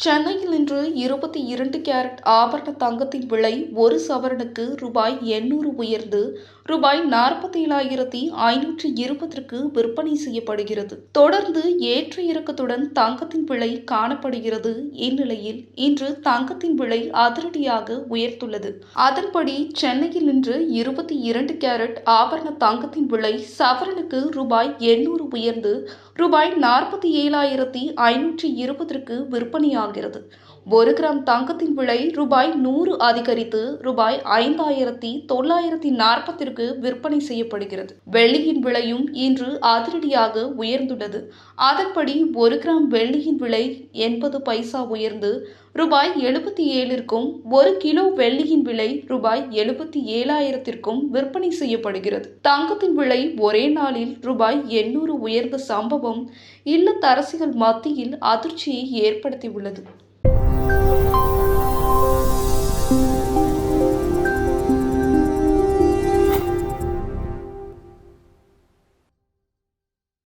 சென்னையில் இன்று இருபத்தி இரண்டு கேரட் ஆபரண தங்கத்தின் விலை ஒரு சவரனுக்கு ரூபாய் எண்ணூறு உயர்ந்து ரூபாய் நாற்பத்தி ஏழாயிரத்தி ஐநூற்றி இருபதற்கு விற்பனை செய்யப்படுகிறது. தொடர்ந்து ஏற்ற இறக்கத்துடன் தங்கத்தின் விலை காணப்படுகிறது. இந்நிலையில் இன்று தங்கத்தின் விலை அதிரடியாக உயர்த்துள்ளது அதன்படி சென்னையில் இன்று இருபத்தி இரண்டு கேரட் ஆபரண தங்கத்தின் விலை சவரனுக்கு ரூபாய் எண்ணூறு உயர்ந்து ரூபாய் நாற்பத்தி ஏழாயிரத்தி ஐநூற்றி இருபதற்கு ಆಗಿರೋದು. ஒரு கிராம் தங்கத்தின் விலை ரூபாய் நூறு அதிகரித்து ரூபாய் ஐந்தாயிரத்தி தொள்ளாயிரத்தி நாற்பத்திற்கு விற்பனை செய்யப்படுகிறது. வெள்ளியின் விலையும் இன்று அதிரடியாக உயர்ந்துள்ளது. அதன்படி ஒரு கிராம் வெள்ளியின் விலை எண்பது பைசா உயர்ந்து ரூபாய் எழுபத்தி ஏழிற்கும் ஒரு கிலோ வெள்ளியின் விலை ரூபாய் எழுபத்தி ஏழாயிரத்திற்கும் விற்பனை செய்யப்படுகிறது. தங்கத்தின் விலை ஒரே நாளில் ரூபாய் எண்ணூறு உயர்ந்த சம்பவம் இல்லத்தரசிகள் மத்தியில் அதிர்ச்சியை ஏற்படுத்தியுள்ளது.